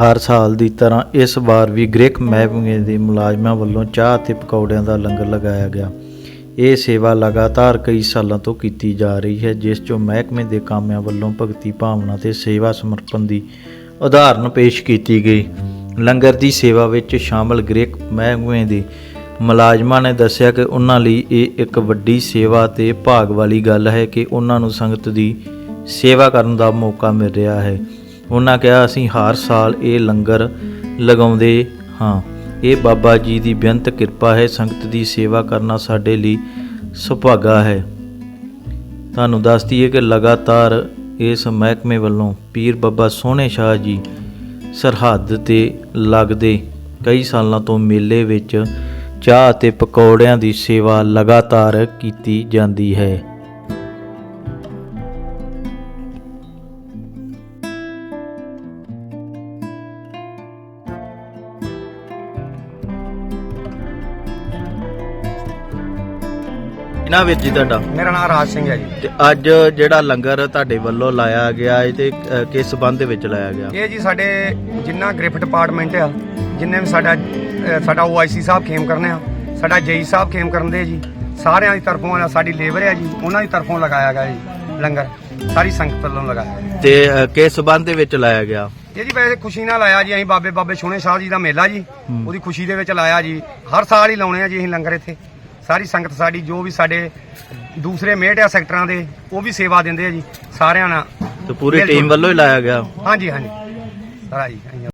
ਹਰ ਸਾਲ ਦੀ ਤਰ੍ਹਾਂ ਇਸ ਵਾਰ ਵੀ ਗ੍ਰੇਕ ਮਹਿਕਮੇ ਦੇ ਮੁਲਾਜ਼ਮਾਂ ਵੱਲੋਂ ਚਾਹ ਅਤੇ ਪਕੌੜਿਆਂ ਦਾ ਲੰਗਰ ਲਗਾਇਆ ਗਿਆ। ਇਹ ਸੇਵਾ ਲਗਾਤਾਰ ਕਈ ਸਾਲਾਂ ਤੋਂ ਕੀਤੀ ਜਾ ਰਹੀ ਹੈ, ਜਿਸ 'ਚੋਂ ਮਹਿਕਮੇ ਦੇ ਕਾਮਿਆਂ ਵੱਲੋਂ ਭਗਤੀ ਭਾਵਨਾ ਤੇ ਸੇਵਾ ਸਮਰਪਣ ਦੀ ਉਦਾਹਰਨ ਪੇਸ਼ ਕੀਤੀ ਗਈ। ਲੰਗਰ ਦੀ ਸੇਵਾ ਵਿੱਚ ਸ਼ਾਮਲ ਗ੍ਰੇਕ ਮਹਿਕਮੇ ਦੇ ਮੁਲਾਜ਼ਮਾਂ ਨੇ ਦੱਸਿਆ ਕਿ ਉਹਨਾਂ ਲਈ ਇਹ ਇੱਕ ਵੱਡੀ ਸੇਵਾ ਤੇ ਭਾਗ ਵਾਲੀ ਗੱਲ ਹੈ ਕਿ ਉਹਨਾਂ ਨੂੰ ਸੰਗਤ ਦੀ ਸੇਵਾ ਕਰਨ ਦਾ ਮੌਕਾ ਮਿਲ ਰਿਹਾ ਹੈ। ਉਹਨਾਂ ਕਿਹਾ, ਅਸੀਂ ਹਰ ਸਾਲ ਇਹ ਲੰਗਰ ਲਗਾਉਂਦੇ ਹਾਂ। ਇਹ ਬਾਬਾ ਜੀ ਦੀ ਬੇਅੰਤ ਕਿਰਪਾ ਹੈ। ਸੰਗਤ ਦੀ ਸੇਵਾ ਕਰਨਾ ਸਾਡੇ ਲਈ ਸੁਭਾਗਾ ਹੈ। ਤੁਹਾਨੂੰ ਦੱਸ ਦਈਏ ਕਿ ਲਗਾਤਾਰ ਇਸ ਮਹਿਕਮੇ ਵੱਲੋਂ ਪੀਰ ਬਾਬਾ ਸੋਹਣੇ ਸ਼ਾਹ ਜੀ ਸਰਹੱਦ ਤੇ ਲੱਗਦੇ ਕਈ ਸਾਲਾਂ ਤੋਂ ਮੇਲੇ ਵਿੱਚ ਚਾਹ ਅਤੇ ਪਕੌੜਿਆਂ ਦੀ ਸੇਵਾ ਲਗਾਤਾਰ ਕੀਤੀ ਜਾਂਦੀ ਹੈ। ਇਹਨਾਂ ਵਿੱਚ ਜੀ ਤੁਹਾਡਾ? ਮੇਰਾ ਨਾਮ ਰਾਜ ਸਿੰਘ ਹੈ ਜੀ। ਤੇ ਅੱਜ ਜਿਹੜਾ ਲੰਗਰ ਤੁਹਾਡੇ ਵੱਲੋਂ ਲਾਇਆ ਗਿਆ ਹੈ ਤੇ ਅ, ਕਿਸ ਸੰਬੰਧ ਦੇ ਵਿੱਚ ਲਾਇਆ ਗਿਆ? ਇਹ ਜੀ ਸਾਡੇ ਜਿੰਨਾ ਗ੍ਰਿਫ ਡਿਪਾਰਟਮੈਂਟ ਆ ਜਿੰਨੇ ਵੀ ਸਾਡਾ ਸਾਡਾ OIC ਸਾਹਿਬ ਖੇਮ ਕਰਨੇ ਆ ਸਾਡਾ ਜੇਈ ਸਾਹਿਬ ਖੇਮ ਕਰਨ ਦੇ ਜੀ ਸਾਰਿਆਂ ਦੀ ਤਰਫੋਂ ਆ, ਸਾਡੀ ਲੇਬਰ ਹੈ ਜੀ ਉਹਨਾਂ ਦੀ ਤਰਫੋਂ ਲਗਾਇਆ ਗਿਆ ਜੀ ਲੰਗਰ ਸਾਰੀ ਸੰਗਤ ਵੱਲੋਂ ਲਗਾਇਆ ਗਿਆ। ਤੇ ਅ, ਕਿਸ ਸੰਬੰਧ ਦੇ ਵਿੱਚ ਲਾਇਆ ਗਿਆ? ਇਹ ਜੀ ਵੈਸੇ ਖੁਸ਼ੀ ਨਾਲ ਆਇਆ ਜੀ ਅਸੀਂ ਬਾਬੇ ਬਾਬੇ ਸੋਹਣੇ ਸ਼ਾਹ ਜੀ ਦਾ ਮੇਲਾ ਜੀ। ਉਹਦੀ ਖੁਸ਼ੀ ਦੇ ਵਿੱਚ ਲਾਇਆ ਜੀ ਹਰ ਸਾਲ ਹੀ ਲਾਉਣੇ ਆ ਜੀ ਅਸੀਂ ਲੰਗਰ ਇੱਥੇ। ਸਾਰੀ ਸੰਗਤ ਸਾਡੀ ਜੋ ਵੀ ਸਾਡੇ ਦੂਸਰੇ ਮੇਟ ਆ ਸੈਕਟਰਾਂ ਦੇ ਉਹ ਵੀ ਸੇਵਾ ਦਿੰਦੇ ਆ ਜੀ ਸਾਰਿਆਂ ਨਾਲ ਤੇ ਪੂਰੀ। ਟੀਮ ਵੱਲੋਂ ਹੀ ਲਾਇਆ ਗਿਆ ਹਾਂਜੀ ਹਾਂਜੀ ਸਾਰਾ ਜੀ ਅਸੀਂ